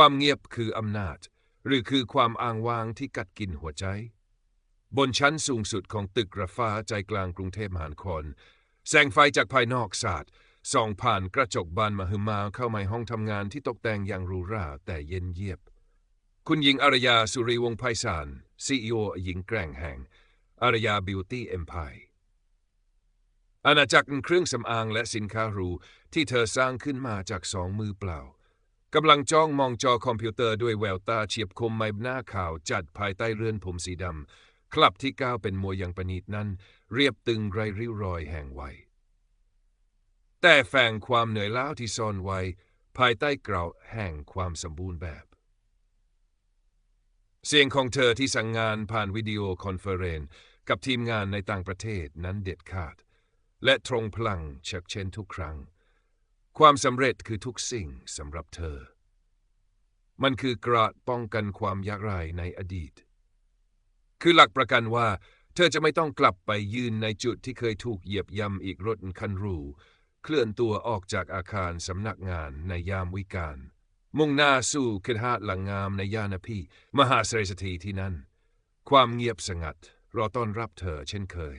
ความเงียบคืออำนาจ หรือคือความอ้างว้างที่กัดกินหัวใจ บนชั้นสูงสุดของตึกระฟ้าใจกลางกรุงเทพมหานคร แสงไฟจากภายนอกสาดส่องผ่านกระจกบานมหึมาเข้ามาห้องทำงานที่ตกแต่งอย่างหรูหราแต่เย็นเยียบ คุณหญิงอารยาสุริวงศ์ไพศาลซีอีโอหญิงแกร่งแห่ง อารยาบิวตี้เอ็มพายอาณาจักรเครื่องสำอางและสินค้าหรูที่เธอสร้างขึ้นมาจากสองมือเปล่า กำลังจ้องมองจอคอมพิวเตอร์ด้วยแววตาเฉียบคมไม่หน้าข่าวจัดภายใต้เรือนผมสีดำ คลับที่ก้าวเป็นมวยอย่างประณีตนั้น เรียบตึงไรริ้วรอยแห่งวัยแต่แฝงความเหนื่อยล้าที่ซ่อนไว้ ภายใต้เกราแห่งความสมบูรณ์แบบ เสียงของเธอที่สั่งงานผ่านวิดีโอคอนเฟอเรนซ์กับทีมงานในต่างประเทศนั้นเด็ดขาด และตรงพลังเชักเช่นทุกครั้ง ความสำเร็จคือทุกสิ่งสำหรับเธอ มันคือกระป้องกันความยากไรในอดีต คือหลักประกันว่า เธอจะไม่ต้องกลับไปยืนในจุดที่เคยถูกเหยียบย่ำอีกรถคันรูเคลื่อนตัวออกจากอาคารสำนักงานในยามวิกาลมุ่งหน้าสู่คดหาหลังงามในย่านพีมหาเสรสถีที่นั่น ความเงียบสงัดรอต้อนรับเธอเช่นเคย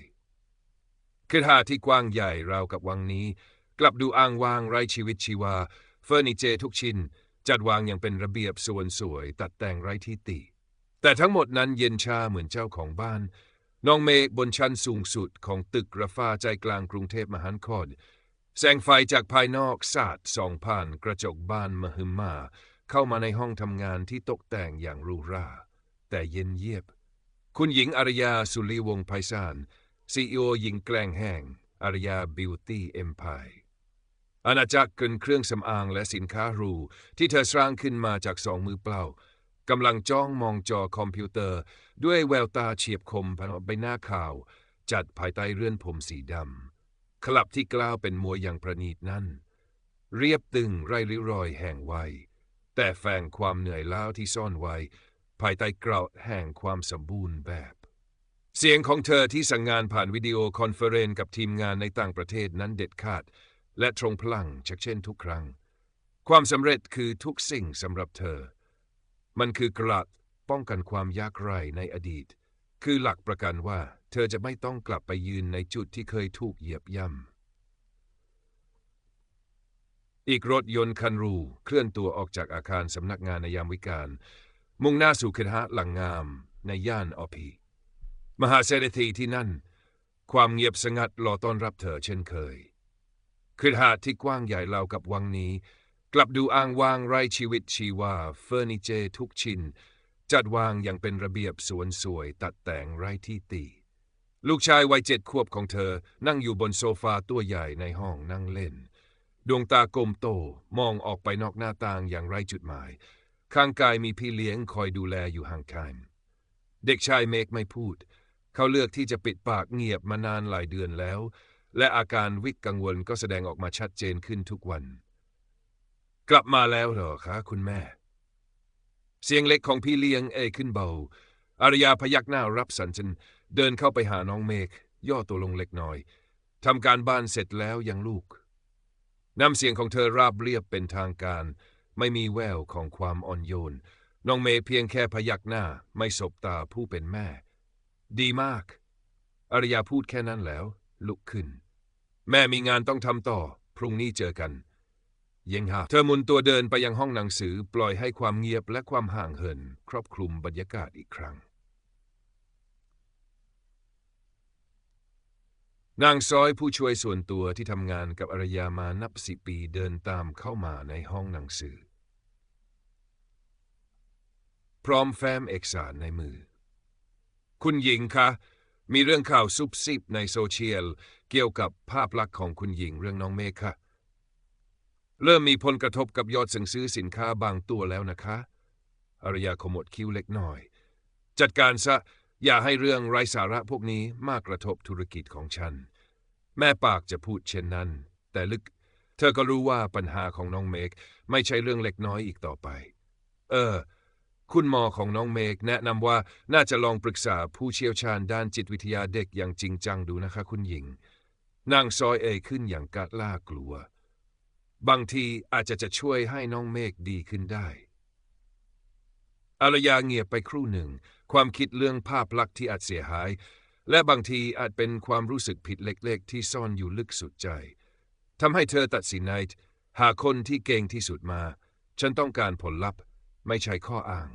คดหาที่กว้างใหญ่ราวกับวังนี้ กลับดูอ้างวางไร้ชีวิตชีวา เฟอร์นิเจอร์ทุกชิ้น จัดวางอย่างเป็นระเบียบส่วนสวย ตัดแต่งไร้ที่ติ แต่ทั้งหมดนั้นเย็นชาเหมือนเจ้าของบ้าน น้องเมฆบนชั้นสูงสุดของตึกระฟ้าใจกลางกรุงเทพมหานครแสงไฟจากภายนอกสาดส่องผ่านกระจกบ้านมหึมา เข้ามาในห้องทำงานที่ตกแต่งอย่างรูรา แต่เย็นเยียบ คุณหญิงอารยาสุริวงไพศาลซีอีโอหญิงแกล้งแห่งอารยาบิวตี้เอ็มพาย อาณาจักรเกินเครื่องสำอางและสินค้าหรูที่เธอสร้างขึ้นมาจากสองมือเปล่ากำลังจ้องมองจอคอมพิวเตอร์ ด้วยแววตาเฉียบคมผ่านใบหน้าข่าว จัดภายใต้เรื่อนผมสีดำคลับที่กล้าวเป็นมวยอย่างประณีตนั้นเรียบตึงไรริรอยแห่งวัย แต่แฝงความเหนื่อยล้าที่ซ่อนไว้ ภายใต้เกราแห่งความสมบูรณ์แบบ เสียงของเธอที่สั่งงานผ่านวิดีโอคอนเฟอเรนซ์กับทีมงานในต่างประเทศนั้นเด็ดขาด และตรงพลังชักเช่นทุกครั้ง ความสำเร็จคือทุกสิ่งสำหรับเธอ มันคือกระป้องกันความยากไรในอดีต คือหลักประกันว่า เธอจะไม่ต้องกลับไปยืนในจุดที่เคยถูกเหยียบย่ำ อีกรถยนต์คันรูเคลื่อนตัวออกจากอาคารสำนักงานในยามวิกาลมุ่งหน้าสู่คดหะหลังงามในย่านอพี มหาเศรษฐีที่นั่น ความเงียบสงัดรอต้อนรับเธอเช่นเคย คือหาดที่กว้างใหญ่เล่ากับวังนี้ กลับดูอ้างวางไร้ชีวิตชีวา เฟอร์นิเจอร์ทุกชิ้น จัดวางอย่างเป็นระเบียบสวนสวยตัดแต่งไร้ที่ตี ลูกชายวัยเจ็ดขวบของเธอนั่งอยู่บนโซฟาตัวใหญ่ในห้องนั่งเล่น ดวงตากลมโตมองออกไปนอกหน้าต่างอย่างไร้จุดหมาย ข้างกายมีพี่เลี้ยงคอยดูแลอยู่ห่างไกลเด็กชายเมกไม่พูด เขาเลือกที่จะปิดปากเงียบมานานหลายเดือนแล้ว และอาการวิกกังวลก็แสดงออกมาชัดเจนขึ้นทุกวัน กลับมาแล้วเหรอคะคุณแม่ เสียงเล็กของพี่เลี้ยงเอขึ้นเบา อารยาพยักหน้ารับสัญญนเดินเข้าไปหาน้องเมฆย่อตัวลงเล็กน้อยทำการบ้านเสร็จแล้วยังลูก น้ำเสียงของเธอราบเรียบเป็นทางการ ไม่มีแววของความอ่อนโยน น้องเมย์เพียงแค่พยักหน้าไม่สบตาผู้เป็นแม่ ดีมากอริยาพูดแค่นั้นแล้ว ลุกขึ้น แม่มีงานต้องทำต่อ พรุ่งนี้เจอกัน เยังหาเธอมุนตัวเดินไปยังห้องหนังสือ ปล่อยให้ความเงียบและความห่างเหิน ครอบคลุมบรรยากาศอีกครั้ง นางซอยผู้ช่วยส่วนตัวที่ทำงานกับอารยามานับสิปีเดินตามเข้ามาในห้องหนังสือ พร้อมแฟ้มเอกสารในมือ คุณหญิงคะ มีเรื่องข่าวซุบซิบในโซเชียล เกี่ยวกับภาพลักษณ์ของคุณหญิงเรื่องน้องเมฆค่ะ เริ่มมีผลกระทบกับยอดสั่งซื้อสินค้าบางตัวแล้วนะคะอารยาขมวดคิ้วเล็กน้อย จัดการซะอย่าให้เรื่องไร้สาระพวกนี้มากกระทบธุรกิจของฉัน แม่ปากจะพูดเช่นนั้น แต่ลึก เธอก็รู้ว่าปัญหาของน้องเมกไม่ใช่เรื่องเล็กน้อยอีกต่อไป เออ คุณหมอของน้องเมกแนะนำว่าน่าจะลองปรึกษาผู้เชี่ยวชาญด้านจิตวิทยาเด็กอย่างจริงจังดูนะคะคุณหญิง นางซอยเอขึ้นอย่างกะล่ากลัว บางทีอาจจะจะช่วยให้น้องเมกดีขึ้นได้อารยาเงียบไปครู่หนึ่ง ความคิดเรื่องภาพลักษณ์ที่อาจเสียหาย และบางทีอาจเป็นความรู้สึกผิดเล็กๆ ที่ซ่อนอยู่ลึกสุดใจทำให้เธอตัดสินใจหาคนที่เก่งที่สุดมา ฉันต้องการผลลัพธ์ ไม่ใช่ข้ออ้าง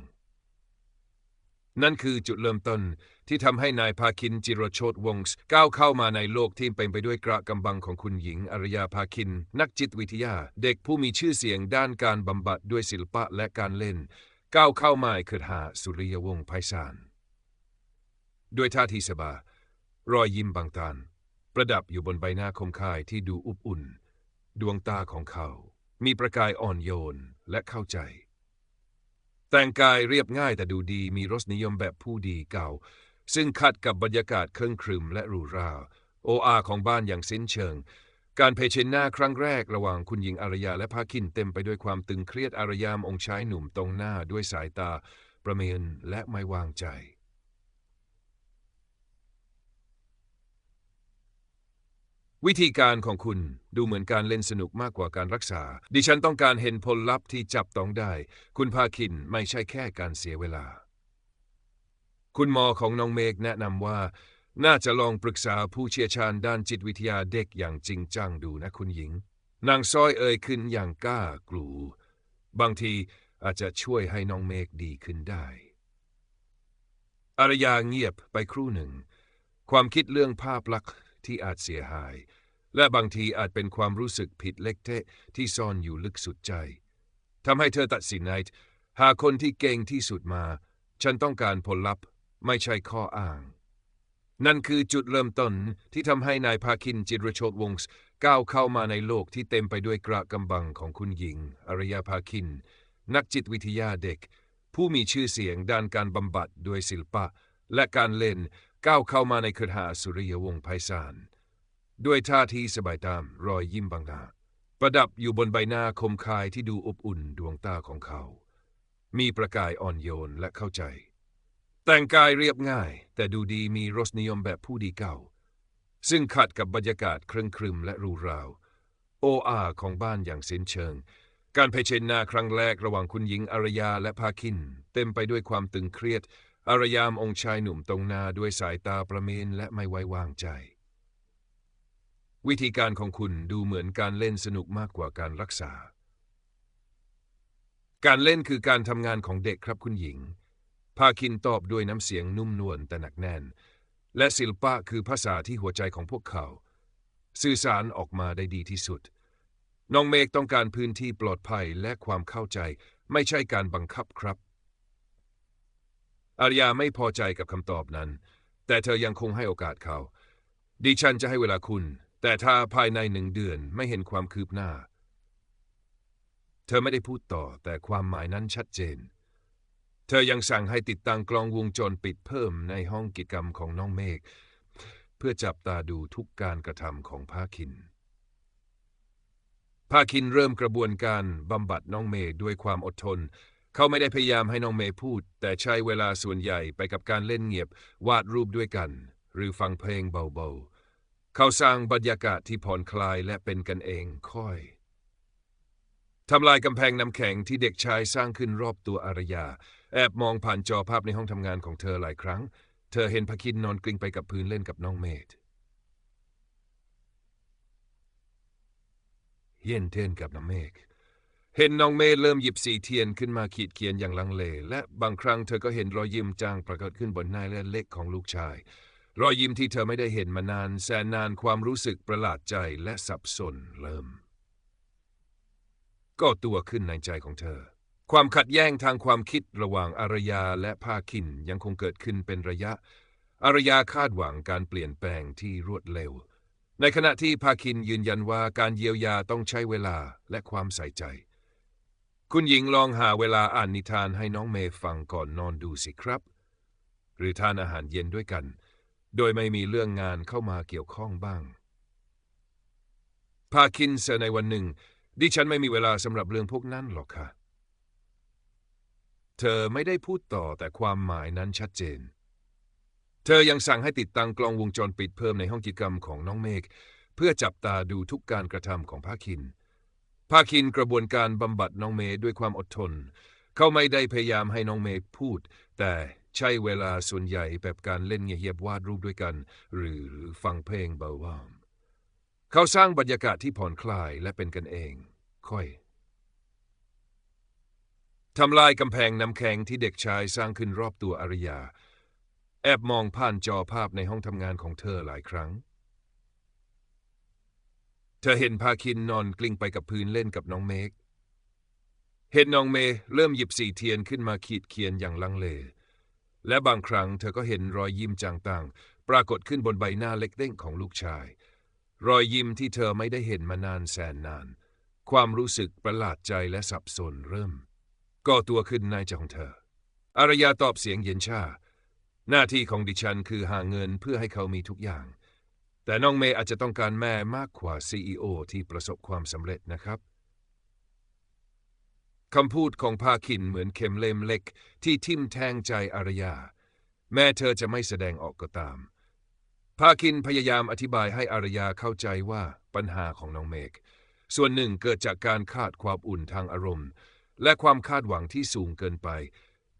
นั่นคือจุดเริ่มต้นที่ทำให้นายภาคินจิรโชตวงศ์ก้าวเข้ามาในโลกที่เป็นไปด้วยกระกำบังของคุณหญิงอารยาภาคิน นักจิตวิทยา เด็กผู้มีชื่อเสียงด้านการบำบัดด้วยศิลปะและการเล่น ก้าวเข้ามาเกิดหาสุริยวงศ์ไพศาลด้วยท่าทีสบายรอยยิ้มบางตาประดับอยู่บนใบหน้าคมคายที่ดูอุบอุ่น ดวงตาของเขา มีประกายอ่อนโยนและเข้าใจ แต่งกายเรียบง่ายแต่ดูดีมีรสนิยมแบบผู้ดีเก่า ซึ่งขัดกับบรรยากาศเครื่องครึมและหรูหราโออาของบ้านอย่างสิ้นเชิง การเผชิญหน้าครั้งแรกระหว่างคุณหญิงอารยาและพาคินเต็มไปด้วยความตึงเครียดอารยามองค์ชายหนุ่มตรงหน้าด้วยสายตา ประเมินและไม่วางใจ วิธีการของคุณดูเหมือนการเล่นสนุกมากกว่าการรักษา ดิฉันต้องการเห็นผลลัพธ์ที่จับต้องได้ คุณพาคินไม่ใช่แค่การเสียเวลา คุณหมอของน้องเมกแนะนำว่า น่าจะลองปรึกษาผู้เชี่ยวชาญด้านจิตวิทยาเด็กอย่างจริงจังดูนะคุณหญิง นางซ้อยเอ่ยขึ้นอย่างกล้ากลูบางทีอาจจะช่วยให้น้องเมกดีขึ้นได้ อารยาเงียบไปครู่หนึ่ง ความคิดเรื่องภาพลักษณ์ ที่อาจเสียหาย และบางทีอาจเป็นความรู้สึกผิดเล็กเทะที่ซ่อนอยู่ลึกสุดใจทำให้เธอตัดสินใจหาคนที่เก่งที่สุดมา ฉันต้องการผลลัพธ์ไม่ใช่ข้ออ้าง นั่นคือจุดเริ่มต้นที่ทำให้นายภาคินจิรโชตวงศ์ก้าวเข้ามาในโลกที่เต็มไปด้วยกระกำบังของคุณหญิงอารยาภาคิน นักจิตวิทยาเด็ก ผู้มีชื่อเสียงด้านการบำบัดด้วยศิลปะ และการเล่น ก้าวเข้ามาในครหาสุริยวงศ์ไพศาลด้วยท่าทีสบายตามรอยยิ้มบางหน้าประดับอยู่บนใบหน้าคมคายที่ดูอบอุ่นดวงตาของเขา มีประกายอ่อนโยนและเข้าใจ แต่งกายเรียบง่าย แต่ดูดีมีรสนิยมแบบผู้ดีเก่า ซึ่งขัดกับบรรยากาศเคร่งครึมและรูราว โออาของบ้านอย่างสิ้นเชิง การเผชิญหน้าครั้งแรกระหว่างคุณหญิงอารยาและพาคิน เต็มไปด้วยความตึงเครียด อารยามองค์ชายหนุ่มตรงหน้าด้วยสายตาประเมินและไม่ไว้วางใจ วิธีการของคุณดูเหมือนการเล่นสนุกมากกว่าการรักษา การเล่นคือการทำงานของเด็กครับคุณหญิง พาคินตอบด้วยน้ำเสียงนุ่มนวลแต่หนักแน่น และศิลปะคือภาษาที่หัวใจของพวกเขา สื่อสารออกมาได้ดีที่สุด น้องเมกต้องการพื้นที่ปลอดภัยและความเข้าใจ ไม่ใช่การบังคับครับ อารยาไม่พอใจกับคำตอบนั้น แต่เธอยังคงให้โอกาสเขา ดิฉันจะให้เวลาคุณ แต่ถ้าภายในหนึ่งเดือนไม่เห็นความคืบหน้า เธอไม่ได้พูดต่อแต่ความหมายนั้นชัดเจน เธอยังสั่งให้ติดตั้งกล้องวงจรปิดเพิ่มในห้องกิจกรรมของน้องเมฆเพื่อจับตาดูทุกการกระทำของภาคินภาคินเริ่มกระบวนการบำบัดน้องเมฆด้วยความอดทน เขาไม่ได้พยายามให้น้องเมย์พูด แต่ใช้เวลาส่วนใหญ่ไปกับการเล่นเงียบ วาดรูปด้วยกัน หรือฟังเพลงเบาๆ เขาสร้างบรรยากาศที่ผ่อนคลายและเป็นกันเองค่อยทำลายกำแพงน้ำแข็งที่เด็กชายสร้างขึ้นรอบตัวอารยา แอบมองผ่านจอภาพในห้องทำงานของเธอหลายครั้ง เธอเห็นพคินนอนกลิ้งไปกับพื้นเล่นกับน้องเมย์เย็นเทนกับน้องเมฆ เห็นน้องเมย์เริ่มหยิบสีเทียนขึ้นมาขีดเขียนอย่างลังเล และบางครั้งเธอก็เห็นรอยยิ้มจางปรากฏขึ้นบนหน้าเล็กของลูกชาย รอยยิ้มที่เธอไม่ได้เห็นมานานแสนนานความรู้สึกประหลาดใจและสับสนเริ่ม ก็ตัวขึ้นในใจของเธอ ความขัดแย้งทางความคิดระหว่างอารยาและภาคินยังคงเกิดขึ้นเป็นระยะ อารยาคาดหวังการเปลี่ยนแปลงที่รวดเร็ว ในขณะที่ภาคินยืนยันว่าการเยียวยาต้องใช้เวลาและความใส่ใจ คุณหญิงลองหาเวลาอ่านนิทานให้น้องเมย์ฟังก่อนนอนดูสิครับ หรือทานอาหารเย็นด้วยกัน โดยไม่มีเรื่องงานเข้ามาเกี่ยวข้องบ้าง พาคินเซในวันหนึ่ง ดิฉันไม่มีเวลาสำหรับเรื่องพวกนั้นหรอกค่ะ เธอไม่ได้พูดต่อแต่ความหมายนั้นชัดเจน เธอยังสั่งให้ติดตั้งกล้องวงจรปิดเพิ่มในห้องกิจกรรมของน้องเมฆเพื่อจับตาดูทุกการกระทำของพาคิน ภาคินกระบวนการบำบัดน้องเมย์ด้วยความอดทน เขาไม่ได้พยายามให้น้องเมฆพูด แต่ใช้เวลาส่วนใหญ่แบบการเล่นเงียบๆวาดรูปด้วยกัน หรือฟังเพลงเบาๆเขาสร้างบรรยากาศที่ผ่อนคลายและเป็นกันเอง ค่อยทำลายกำแพงน้ำแข็งที่เด็กชายสร้างขึ้นรอบตัวอารยา แอบมองผ่านจอภาพในห้องทำงานของเธอหลายครั้ง เธอเห็นพาคินนอนกลิ้งไปกับพื้นเล่นกับน้องเมฆเห็นน้องเมเริ่มหยิบสีเทียนขึ้นมาขีดเขียนอย่างลังเล และบางครั้งเธอก็เห็นรอยยิ้มจางต่างปรากฏขึ้นบนใบหน้าเล็กเด้งของลูกชาย รอยยิ้มที่เธอไม่ได้เห็นมานานแสนนาน ความรู้สึกประหลาดใจและสับสนเริ่มก่อตัวขึ้นในใจของเธอ อารยาตอบเสียงเย็นชา หน้าที่ของดิฉันคือหาเงินเพื่อให้เขามีทุกอย่าง แต่น้องเมย์อาจจะต้องการแม่มากกว่า CEO ที่ประสบความสำเร็จนะครับคำพูดของพาคินเหมือนเข็มเล่มเล็ก ที่ทิ่มแทงใจอารยา แม้เธอจะไม่แสดงออกก็ตาม พาคินพยายามอธิบายให้อารยาเข้าใจว่าปัญหาของน้องเมก ส่วนหนึ่งเกิดจากการคาดความอุ่นทางอารมณ์ และความคาดหวังที่สูงเกินไป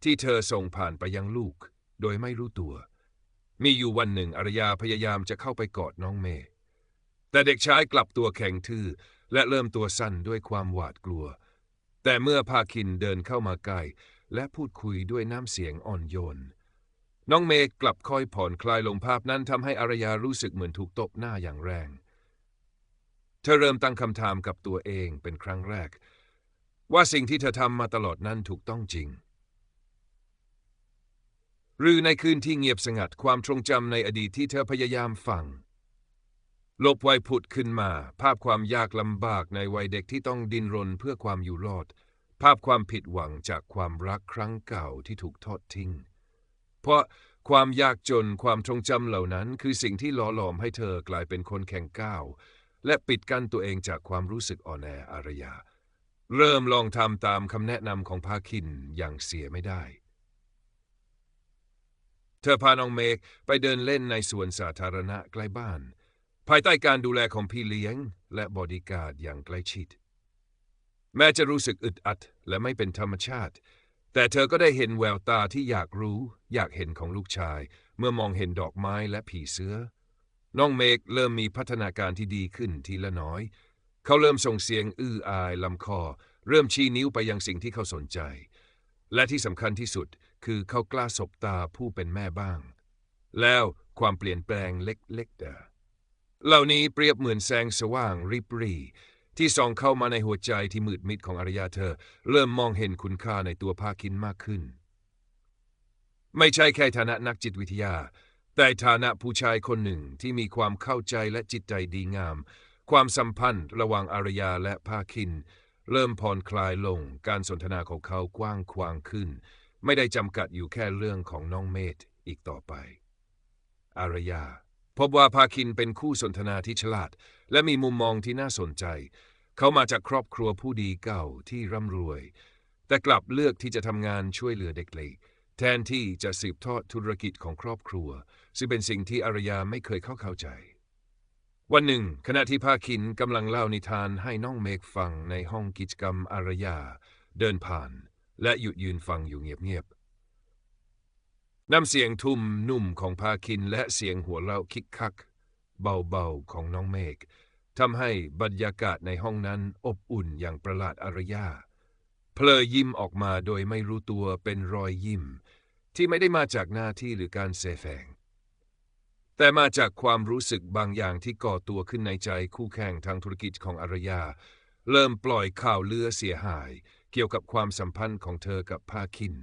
ที่เธอส่งผ่านไปยังลูก โดยไม่รู้ตัว มีอยู่วันหนึ่งอารยาพยายามจะเข้าไปกอดน้องเมย์แต่เด็กชายกลับตัวแข็งทื่อ และเริ่มตัวสั่นด้วยความหวาดกลัว แต่เมื่อพาคินเดินเข้ามาใกล้และพูดคุยด้วยน้ำเสียงอ่อนโยน น้องเมย์กลับค่อยผ่อนคลายลงภาพนั้นทำให้อารยารู้สึกเหมือนถูกตบหน้าอย่างแรง เธอเริ่มตั้งคำถามกับตัวเองเป็นครั้งแรก ว่าสิ่งที่เธอทำมาตลอดนั้นถูกต้องจริง หรือในคืนที่เงียบสงัดความทรงจำในอดีตที่เธอพยายามฟัง ลบไวัยผุดขึ้นมา ภาพความยากลำบากในวัยเด็กที่ต้องดิ้นรนเพื่อความอยู่รอด ภาพความผิดหวังจากความรักครั้งเก่าที่ถูกทอดทิ้ง เพราะความยากจนความทรงจำเหล่านั้น คือสิ่งที่หล่อหลอมให้เธอกลายเป็นคนแข็งก้าว และปิดกั้นตัวเองจากความรู้สึกอ่อนแออารยา เริ่มลองทำตามคำแนะนำของพาคินอย่างเสียไม่ได้ เธอพาน้องเมกไปเดินเล่นในสวนสาธารณะใกล้บ้าน ภายใต้การดูแลของพี่เลี้ยง และบอดี้การ์ดอย่างใกล้ชิด แม้จะรู้สึกอึดอัดและไม่เป็นธรรมชาติ แต่เธอก็ได้เห็นแววตาที่อยากรู้ อยากเห็นของลูกชาย เมื่อมองเห็นดอกไม้และผีเสื้อ น้องเมกเริ่มมีพัฒนาการที่ดีขึ้นทีละน้อย เขาเริ่มส่งเสียงอื้ออายลำคอ เริ่มชี้นิ้วไปยังสิ่งที่เขาสนใจ และที่สำคัญที่สุด คือเขากล้าสบตาผู้เป็นแม่บ้าง แล้วความเปลี่ยนแปลงเล็กๆเดอเหล่านี้เปรียบเหมือนแสงสว่างริบรีที่ส่องเข้ามาในหัวใจที่มืดมิดของอารยาเธอ เริ่มมองเห็นคุณค่าในตัวภาคินมากขึ้น ไม่ใช่แค่ฐานะนักจิตวิทยา แต่ฐานะผู้ชายคนหนึ่งที่มีความเข้าใจและจิตใจดีงาม ความสัมพันธ์ระหว่างอารยาและภาคิน เริ่มผ่อนคลายลงการสนทนาของเขากว้างขวางขึ้น ไม่ได้จำกัดอยู่แค่เรื่องของน้องเมธอีกต่อไป อารยา พบว่าพาคินเป็นคู่สนทนาที่ฉลาด และมีมุมมองที่น่าสนใจ เขามาจากครอบครัวผู้ดีเก่าที่ร่ำรวย แต่กลับเลือกที่จะทำงานช่วยเหลือเด็กเล็กแทนที่จะสืบทอดธุรกิจของครอบครัว ซึ่งเป็นสิ่งที่อารยาไม่เคยเข้าเข้าใจ วันหนึ่ง ขณะที่พาคินกำลังเล่านิทานให้น้องเมกฟังในห้องกิจกรรมอารยา เดินผ่าน และหยุดยืนฟังอยู่เงียบๆน้ำเสียงทุ่มนุ่มของพาคินและเสียงหัวเราะคิกคัก เบาๆของน้องเมฆทำให้บรรยากาศในห้องนั้นอบอุ่นอย่างประหลาดอารยาเพลยยิ้มออกมาโดยไม่รู้ตัวเป็นรอยยิ้ม ที่ไม่ได้มาจากหน้าที่หรือการเสแสงแต่มาจากความรู้สึกบางอย่างที่ก่อตัวขึ้นในใจคู่แข่งทางธุรกิจของอารยา เริ่มปล่อยข่าวเลือเสียหาย เกี่ยวกับความสัมพันธ์ของเธอกับพาคิน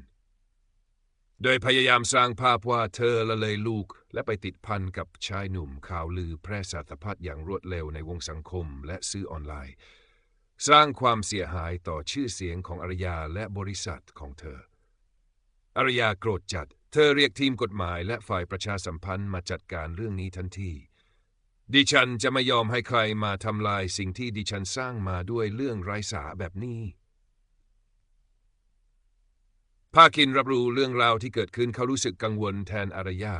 โดยพยายามสร้างภาพว่าเธอละเลยลูก และไปติดพันกับชายหนุ่มข่าวลือแพร่สารพัดอย่างรวดเร็วในวงสังคมและซื้อออนไลน์ สร้างความเสียหายต่อชื่อเสียงของอารยาและบริษัทของเธอ อารยาโกรธจัด เธอเรียกทีมกฎหมายและฝ่ายประชาสัมพันธ์มาจัดการเรื่องนี้ทันทีดิฉันจะไม่ยอมให้ใครมาทำลายสิ่งที่ดิฉันสร้างมาด้วยเรื่องไร้สาแบบนี้ ภาคินรับรู้เรื่องราวที่เกิดขึ้นเขารู้สึกกังวลแทนอารยา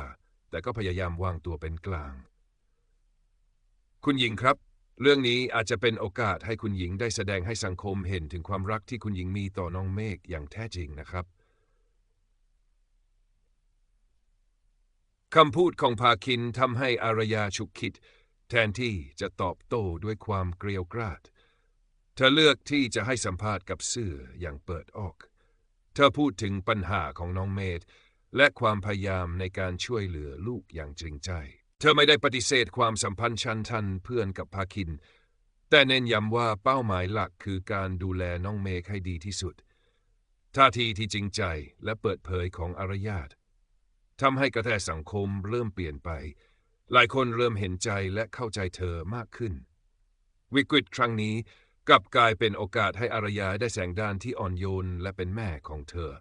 แต่ก็พยายามวางตัวเป็นกลาง คุณหญิงครับ เรื่องนี้อาจจะเป็นโอกาสให้คุณหญิงได้แสดงให้สังคมเห็นถึงความรักที่คุณหญิงมีต่อน้องเมฆอย่างแท้จริงนะครับคำพูดของพาคินทำให้อารยาฉุกคิด แทนที่จะตอบโต้ด้วยความเกลียวกราด เธอเลือกที่จะให้สัมภาษณ์กับสื่ออย่างเปิดออก เธอพูดถึงปัญหาของน้องเมธและความพยายามในการช่วยเหลือลูกอย่างจริงใจ เธอไม่ได้ปฏิเสธความสัมพันธ์ชันทันเพื่อนกับพาคิน แต่เน้นย้ำว่าเป้าหมายหลักคือการดูแลน้องเมฆให้ดีที่สุด ท่าทีที่จริงใจและเปิดเผยของอารยาตทำให้กระแสสังคมเริ่มเปลี่ยนไป หลายคนเริ่มเห็นใจและเข้าใจเธอมากขึ้น วิกฤตครั้งนี้ กลับกลายเป็นโอกาสให้อารยาได้แสงด้านที่อ่อนโยนและเป็นแม่ของเธอ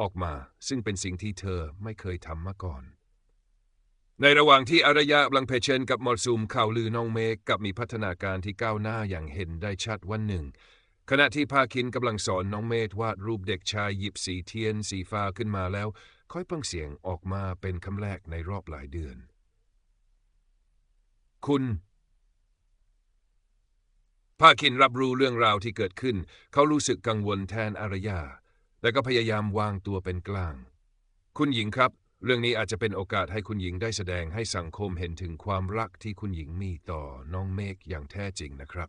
ออกมาซึ่งเป็นสิ่งที่เธอไม่เคยทำมาก่อน ในระหว่างที่อารยากำลังเผชิญกับมรสุมข่าวลือน้องเมฆกับมีพัฒนาการที่ก้าวหน้าอย่างเห็นได้ชัดวันหนึ่ง ขณะที่พาคินกำลังสอนน้องเมธวาดรูปเด็กชายหยิบสีเทียนสีฟ้าขึ้นมาแล้ว ค่อยเพิ่งเสียงออกมาเป็นคำแรกในรอบหลายเดือน คุณ พาคินรับรู้เรื่องราวที่เกิดขึ้น เขารู้สึกกังวลแทนอารยาแต่ก็พยายามวางตัวเป็นกลาง คุณหญิงครับ เรื่องนี้อาจจะเป็นโอกาสให้คุณหญิงได้แสดงให้สังคมเห็นถึงความรักที่คุณหญิงมีต่อน้องเมฆอย่างแท้จริงนะครับ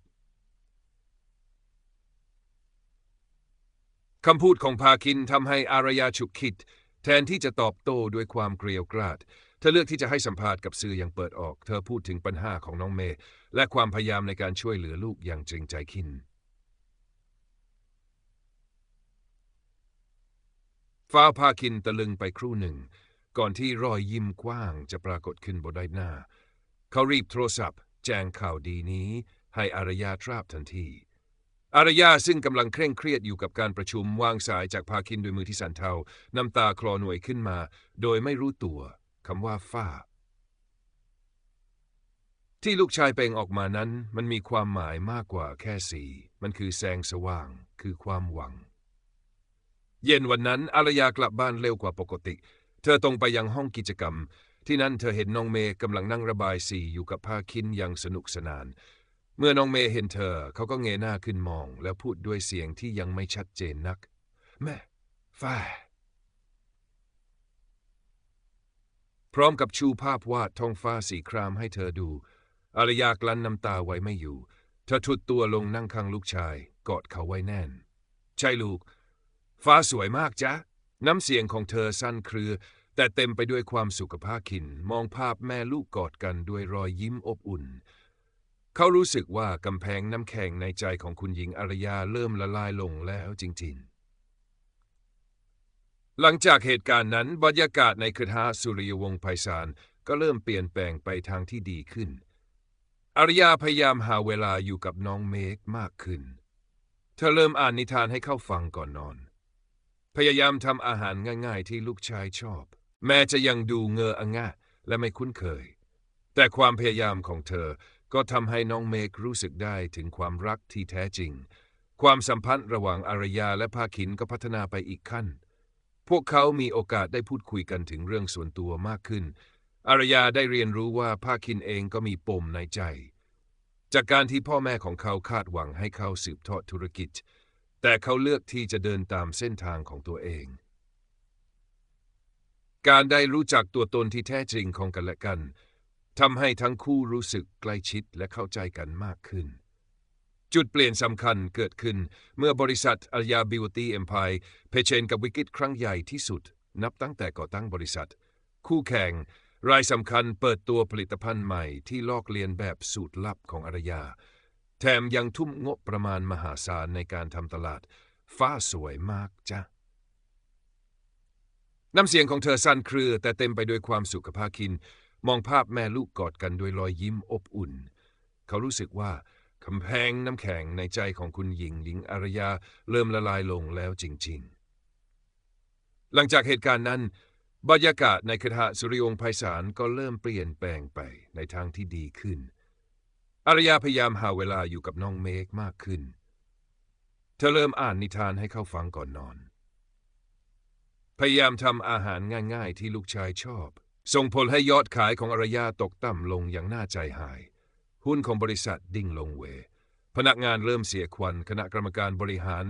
คำพูดของพาคินทำให้อารยาฉุกคิด แทนที่จะตอบโต้ด้วยความเกลียวกราด เธอเลือกที่จะให้สัมภาษณ์กับสื่ออย่างเปิดออก เธอพูดถึงปัญหาของน้องเมย์และความพยายามในการช่วยเหลือลูกอย่างจริงใจขิน ฟ้าพาคินตะลึงไปครู่หนึ่ง ก่อนที่รอยยิ้มกว้างจะปรากฏขึ้นบนใบหน้า เขารีบโทรศัพท์ แจ้งข่าวดีนี้ ให้อารยาทราบทันที อารยาซึ่งกำลังเคร่งเครียดอยู่กับการประชุมวางสายจากพาคินด้วยมือที่สันเทา น้ำตาคลอหน่วยขึ้นมา โดยไม่รู้ตัวำว่าฝ้า ที่ลูกชายเป่งออกมานั้น มันมีความหมายมากกว่าแค่สี มันคือแสงสว่าง คือความหวัง เย็นวันนั้นอารยากลับบ้านเร็วกว่าปกติ เธอตรงไปยังห้องกิจกรรม ที่นั่นเธอเห็นน้องเมย์กำลังนั่งระบายสีอยู่กับพาคินอย่างสนุกสนาน เมื่อน้องเมย์เห็นเธอ เขาก็เงยหน้าขึ้นมอง แล้วพูดด้วยเสียงที่ยังไม่ชัดเจนนัก แม่ฝ้า พร้อมกับชูภาพวาดท้องฟ้าสีครามให้เธอดู อารยากลั้นน้ำตาไว้ไม่อยู่ เธอทุดตัวลงนั่งข้างลูกชาย กอดเขาไว้แน่น ใช่ลูก ฟ้าสวยมากจ๊ะน้ำเสียงของเธอสั้นเครือ แต่เต็มไปด้วยความสุขภาพขิน มองภาพแม่ลูกกอดกันด้วยรอยยิ้มอบอุ่น เขารู้สึกว่ากำแพงน้ำแข็งในใจของคุณหญิงอารยาเริ่มละลายลงแล้วจริงๆ หลังจากเหตุการณ์นั้นบรรยากาศในคทาสุริยวงศ์ไพศาลก็เริ่มเปลี่ยนแปลงไปทางที่ดีขึ้น อารยาพยายามหาเวลาอยู่กับน้องเมฆมากขึ้น เธอเริ่มอ่านนิทานให้เข้าฟังก่อนนอน พยายามทำอาหารง่ายๆที่ลูกชายชอบ แม้จะยังดูเงอองะและไม่คุ้นเคย แต่ความพยายามของเธอก็ทำให้น้องเมฆรู้สึกได้ถึงความรักที่แท้จริง ความสัมพันธ์ระหว่างอารยาและภาคินก็พัฒนาไปอีกขั้น พวกเขามีโอกาสได้พูดคุยกันถึงเรื่องส่วนตัวมากขึ้น อารยาได้เรียนรู้ว่าภาคินเองก็มีปมในใจ จากการที่พ่อแม่ของเขาคาดหวังให้เขาสืบทอดธุรกิจ แต่เขาเลือกที่จะเดินตามเส้นทางของตัวเอง การได้รู้จักตัวตนที่แท้จริงของกันและกันทำให้ทั้งคู่รู้สึกใกล้ชิดและเข้าใจกันมากขึ้น จุดเปลี่ยนสำคัญเกิดขึ้น เมื่อบริษัทอาญาบิวตี้เอ็มพายเผชิญกับวิกฤตครั้งใหญ่ที่สุด นับตั้งแต่ก่อตั้งบริษัท คู่แข่ง รายสำคัญเปิดตัวผลิตภัณฑ์ใหม่ที่ลอกเลียนแบบสูตรลับของอารยา แถมยังทุ่มงบประมาณมหาศาลในการทำตลาด ฟ้าสวยมากจ้ะน้ำเสียงของเธอสั้นเครือ แต่เต็มไปด้วยความสุขภาคิน มองภาพแม่ลูกกอดกันด้วยรอยยิ้มอบอุ่น เขารู้สึกว่า กำแพงน้ำแข็งในใจของคุณหญิงหญิงอารยาเริ่มละลายลงแล้วจริงๆ หลังจากเหตุการณ์นั้น บรรยากาศในคทะสุริยงไพศาลก็เริ่มเปลี่ยนแปลงไปในทางที่ดีขึ้น อารยาพยายามหาเวลาอยู่กับน้องเมฆมากขึ้น เธอเริ่มอ่านนิทานให้เข้าฟังก่อนนอน พยายามทำอาหารง่ายๆที่ลูกชายชอบ ส่งผลให้ยอดขายของอารยาตกต่ำลงอย่างน่าใจหาย หุ้นของบริษัทดิ่งลงเว พนักงานเริ่มเสียควัน คณะกรรมการบริหาร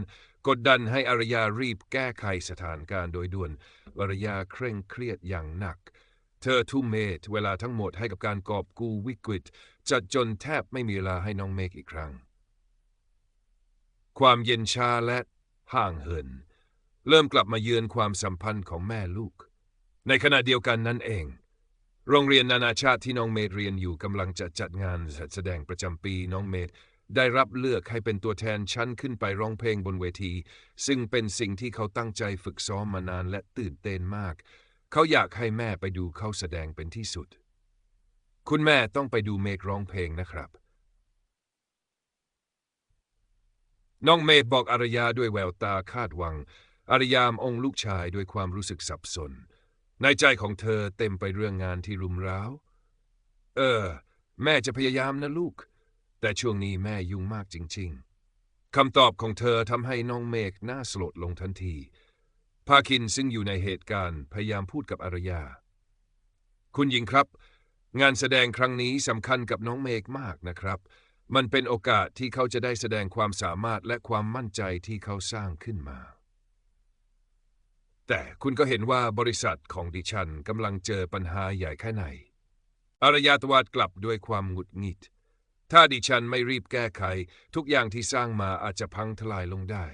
กดดันให้อารยารีบแก้ไขสถานการณ์โดยด่วน อารยาเคร่งเครียดอย่างหนัก เธอทุ่มเมทเวลาทั้งหมดให้กับการกอบกู้วิกฤตจัดจนแทบไม่มีเวลาให้น้องเมกอีกครั้ง ความเย็นชาและห่างเหิน เริ่มกลับมาเยือนความสัมพันธ์ของแม่ลูก ในขณะเดียวกันนั่นเอง โรงเรียนนานาชาติที่น้องเมดเรียนอยู่กำลังจะจัดงานแสดงประจำปีน้องเมดได้รับเลือกให้เป็นตัวแทนชั้นขึ้นไปร้องเพลงบนเวที ซึ่งเป็นสิ่งที่เขาตั้งใจฝึกซ้อมมานานและตื่นเต้นมาก เขาอยากให้แม่ไปดูเขาแสดงเป็นที่สุด คุณแม่ต้องไปดูเมกร้องเพลงนะครับ น้องเมดบอกอารยาด้วยแววตาคาดหวัง อารยามองลูกชายด้วยความรู้สึกสับสน ในใจของเธอเต็มไปเรื่องงานที่รุมเร้าเออ แม่จะพยายามนะลูก แต่ช่วงนี้แม่ยุ่งมากจริง ๆคำตอบของเธอทำให้น้องเมฆหน้าสลดลงทันทีพาคินซึ่งอยู่ในเหตุการณ์พยายามพูดกับอารยา คุณหญิงครับ งานแสดงครั้งนี้สำคัญกับน้องเมฆมากนะครับ มันเป็นโอกาสที่เขาจะได้แสดงความสามารถและความมั่นใจที่เขาสร้างขึ้นมา แต่คุณก็เห็นว่าบริษัทของดิฉันกำลังเจอปัญหาใหญ่แค่ไหน อารยาตวาดกลับด้วยความหงุดหงิด ถ้าดิฉันไม่รีบแก้ไข ทุกอย่างที่สร้างมาอาจจะพังทลายลงได้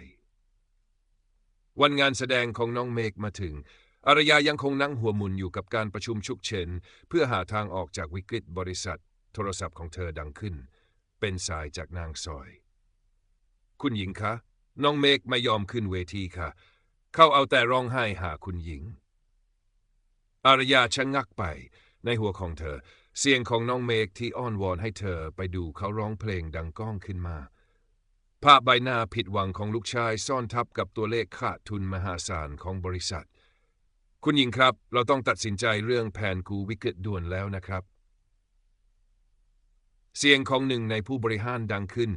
วันงานแสดงของน้องเมฆมาถึง อารยายังคงนั่งหัวมุนอยู่กับการประชุมฉุกเฉินเพื่อหาทางออกจากวิกฤตบริษัท โทรศัพท์ของเธอดังขึ้น เป็นสายจากนางซอย คุณหญิงคะ น้องเมฆไม่ยอมขึ้นเวทีค่ะ เขาเอาแต่ร้องไห้หาคุณหญิง อารยาชะงักไปในหัวของเธอ เสียงของน้องเมฆที่อ้อนวอนให้เธอไปดูเขาร้องเพลงดังก้องขึ้นมาภาพใบหน้าผิดหวังของลูกชายซ่อนทับกับตัวเลขขาดทุนมหาศาลของบริษัท คุณหญิงครับ เราต้องตัดสินใจเรื่องแผนกูวิกฤตด่วนแล้วนะครับ เสียงของหนึ่งในผู้บริหารดังขึ้น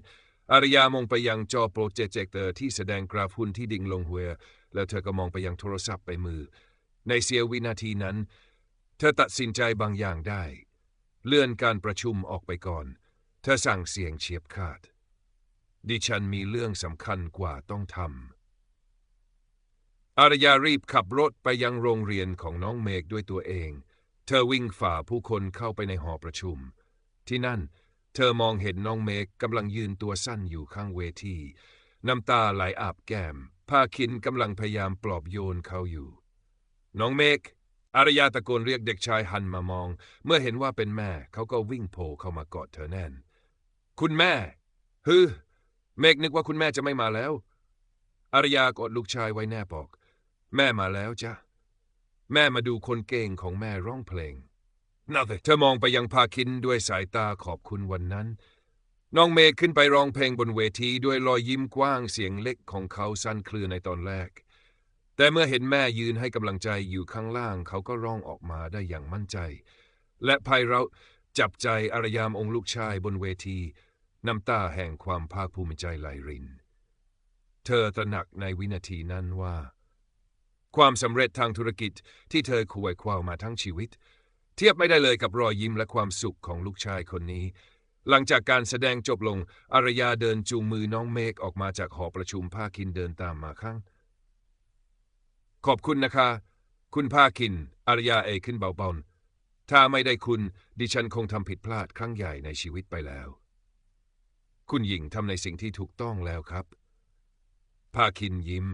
อารยามองไปยังจอโปรเจคเตอร์ที่แสดงกราฟหุ้นที่ดิ่งลงหัว แล้วเธอก็มองไปยังโทรศัพท์ไปมือ ในเสี้ยววินาทีนั้น เธอตัดสินใจบางอย่างได้ เลื่อนการประชุมออกไปก่อน เธอสั่งเสียงเฉียบขาด ดิฉันมีเรื่องสำคัญกว่าต้องทำอารยารีบขับรถไปยังโรงเรียนของน้องเมกด้วยตัวเอง เธอวิ่งฝ่าผู้คนเข้าไปในหอประชุม ที่นั่น เธอมองเห็นน้องเมกกำลังยืนตัวสั้นอยู่ข้างเวทีน้ำตาไหลอาบแก้ม พาคินกำลังพยายามปลอบโยนเขาอยู่ น้องเมกอารยาตะโกนเรียกเด็กชายหันมามอง เมื่อเห็นว่าเป็นแม่ เขาก็วิ่งโผล่เข้ามากอดเธอแน่น คุณแม่ฮือเมกนึกว่าคุณแม่จะไม่มาแล้ว อารยากอดลูกชายไว้แน่บอก แม่มาแล้วจ้ะ แม่มาดูคนเก่งของแม่ร้องเพลงน่าเธอมองไปยังพาคินด้วยสายตาขอบคุณวันนั้น น้องเมฆขึ้นไปร้องเพลงบนเวทีด้วยรอยยิ้มกว้างเสียงเล็กของเขาสั้นคลือในตอนแรก แต่เมื่อเห็นแม่ยืนให้กำลังใจอยู่ข้างล่าง เขาก็ร้องออกมาได้อย่างมั่นใจ และไพเราจับใจอารยามองค์ลูกชายบนเวที น้ำตาแห่งความภาคภูมิใจไหลริน เธอตระหนักในวินาทีนั้นว่า ความสำเร็จทางธุรกิจที่เธอขวยความาทั้งชีวิต เทียบไม่ได้เลยกับรอยยิ้มและความสุขของลูกชายคนนี้ หลังจากการแสดงจบลง อารยาเดินจูงมือน้องเมฆออกมาจากหอประชุมภาคินเดินตามมาข้าง ขอบคุณนะคะ คุณภาคิน อารยาเอ่ยขึ้นเบาๆ ถ้าไม่ได้คุณ ดิฉันคงทำผิดพลาดครั้งใหญ่ในชีวิตไปแล้ว คุณหญิงทำในสิ่งที่ถูกต้องแล้วครับ ภาคินยิ้ม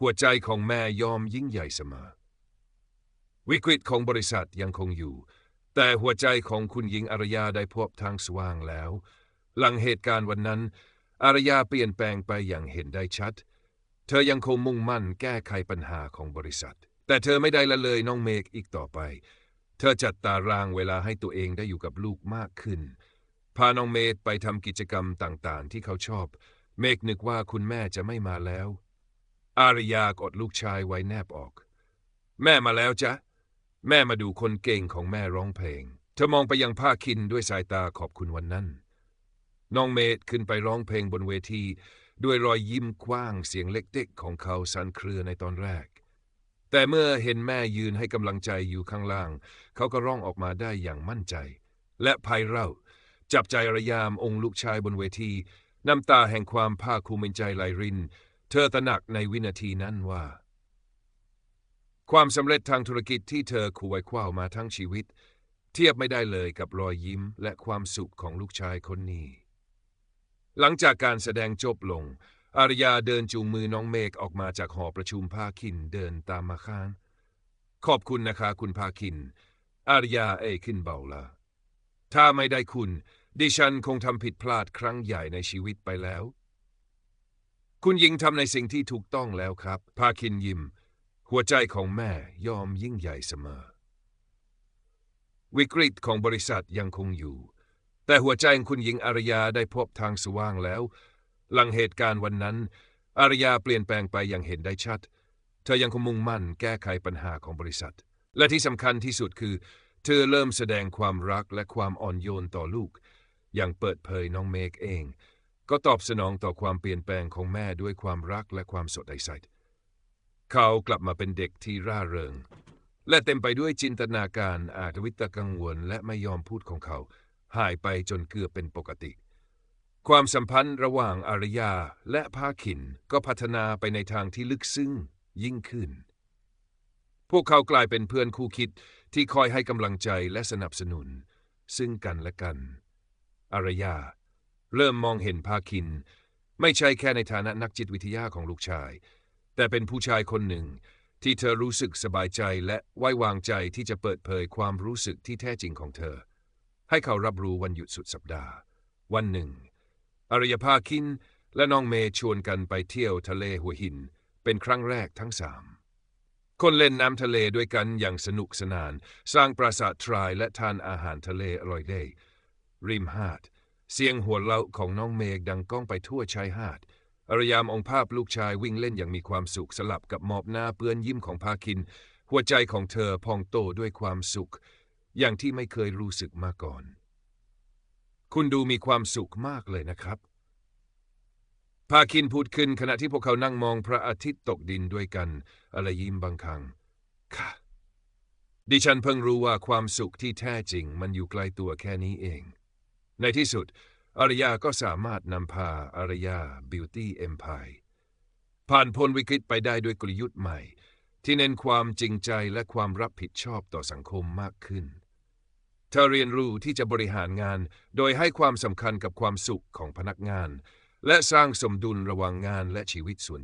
หัวใจของแม่ยอมยิ่งใหญ่เสมอ วิกฤตของบริษัทยังคงอยู่ แต่หัวใจของคุณหญิงอารยาได้พบทางสว่างแล้ว หลังเหตุการณ์วันนั้น อารยาเปลี่ยนแปลงไปอย่างเห็นได้ชัด เธอยังคงมุ่งมั่นแก้ไขปัญหาของบริษัท แต่เธอไม่ได้ละเลยน้องเมกอีกต่อไป เธอจัดตารางเวลาให้ตัวเองได้อยู่กับลูกมากขึ้น พาน้องเมกไปทำกิจกรรมต่างๆ ที่เขาชอบ เมกนึกว่าคุณแม่จะไม่มาแล้ว อารยากอดลูกชายไว้แนบออก แม่มาแล้วจ๊ะ แม่มาดูคนเก่งของแม่ร้องเพลง เธอมองไปยังผ้าคินด้วยสายตาขอบคุณวันนั้น น้องเมดขึ้นไปร้องเพลงบนเวที ด้วยรอยยิ้มกว้างเสียงเล็กๆของเขาสั่นเครือในตอนแรก แต่เมื่อเห็นแม่ยืนให้กำลังใจอยู่ข้างล่าง เขาก็ร้องออกมาได้อย่างมั่นใจ และไพเราะจับใจอารยามองค์ลูกชายบนเวที น้ำตาแห่งความภาคภูมิใจไหลริน เธอตระหนักในวินาทีนั้นว่า ความสำเร็จทางธุรกิจที่เธอคุยคว้ามาทั้งชีวิต เทียบไม่ได้เลยกับรอยยิ้มและความสุขของลูกชายคนนี้ หลังจากการแสดงจบลง อารยาเดินจูงมือน้องเมฆออกมาจากหอประชุมภาคินเดินตามมาข้างขอบคุณนะคะคุณภาคิน อารยาเอขึ้นเบาละถ้าไม่ได้คุณ ดิฉันคงทำผิดพลาดครั้งใหญ่ในชีวิตไปแล้ว คุณหญิงทำในสิ่งที่ถูกต้องแล้วครับ ภาคินยิ้ม หัวใจของแม่ยอมยิ่งใหญ่เสมอ วิกฤตของบริษัทยังคงอยู่ แต่หัวใจของคุณหญิงอารยาได้พบทางสว่างแล้ว หลังเหตุการณ์วันนั้น อารยาเปลี่ยนแปลงไปอย่างเห็นได้ชัด เธอยังคงมุ่งมั่นแก้ไขปัญหาของบริษัท และที่สำคัญที่สุดคือ เธอเริ่มแสดงความรักและความอ่อนโยนต่อลูก อย่างเปิดเผยน้องเมกเอง ก็ตอบสนองต่อความเปลี่ยนแปลงของแม่ด้วยความรักและความสดใส เขากลับมาเป็นเด็กที่ร่าเริง และเต็มไปด้วยจินตนาการอาจวิตกังวลและไม่ยอมพูดของเขา หายไปจนเกือบเป็นปกติ ความสัมพันธ์ระหว่างอารยาและภาคินก็พัฒนาไปในทางที่ลึกซึ้งยิ่งขึ้น พวกเขากลายเป็นเพื่อนคู่คิดที่คอยให้กำลังใจและสนับสนุน ซึ่งกันและกัน อารยา เริ่มมองเห็นภาคิน ไม่ใช่แค่ในฐานะนักจิตวิทยาของลูกชาย แต่เป็นผู้ชายคนหนึ่ง ที่เธอรู้สึกสบายใจและไว้วางใจที่จะเปิดเผยความรู้สึกที่แท้จริงของเธอ ให้เขารับรู้วันหยุดสุดสัปดาห์ วันหนึ่งอารยภาคินและน้องเมย์ชวนกันไปเที่ยวทะเลหัวหิน เป็นครั้งแรกทั้งสามคนเล่นน้ำทะเลด้วยกันอย่างสนุกสนาน สร้างปราสาททรายและทานอาหารทะเลอร่อยได้ริมหาด เสียงหัวเราะของน้องเมฆดังก้องไปทั่วชายหาด อารยามองภาพลูกชายวิ่งเล่นอย่างมีความสุขสลับกับหมอบหน้าเปื้อนยิ้มของพาคิน หัวใจของเธอพองโตด้วยความสุข อย่างที่ไม่เคยรู้สึกมาก่อน คุณดูมีความสุขมากเลยนะครับ พาคินพูดขึ้นขณะที่พวกเขานั่งมองพระอาทิตย์ตกดินด้วยกันอะไรยิ้มบางครั้งค่ะ ดิฉันเพิ่งรู้ว่าความสุขที่แท้จริง มันอยู่ไกลตัวแค่นี้เอง ในที่สุด อารยาก็สามารถนำพาอารยาบิวตี้เอ็มพายผ่านพ้นวิกฤตไปได้ด้วยกลยุทธ์ใหม่ ที่เน้นความจริงใจและความรับผิดชอบต่อสังคมมากขึ้นเธอเรียนรู้ที่จะบริหารงาน โดยให้ความสำคัญกับความสุขของพนักงาน และสร้างสมดุลระหว่างงานและชีวิตส่วน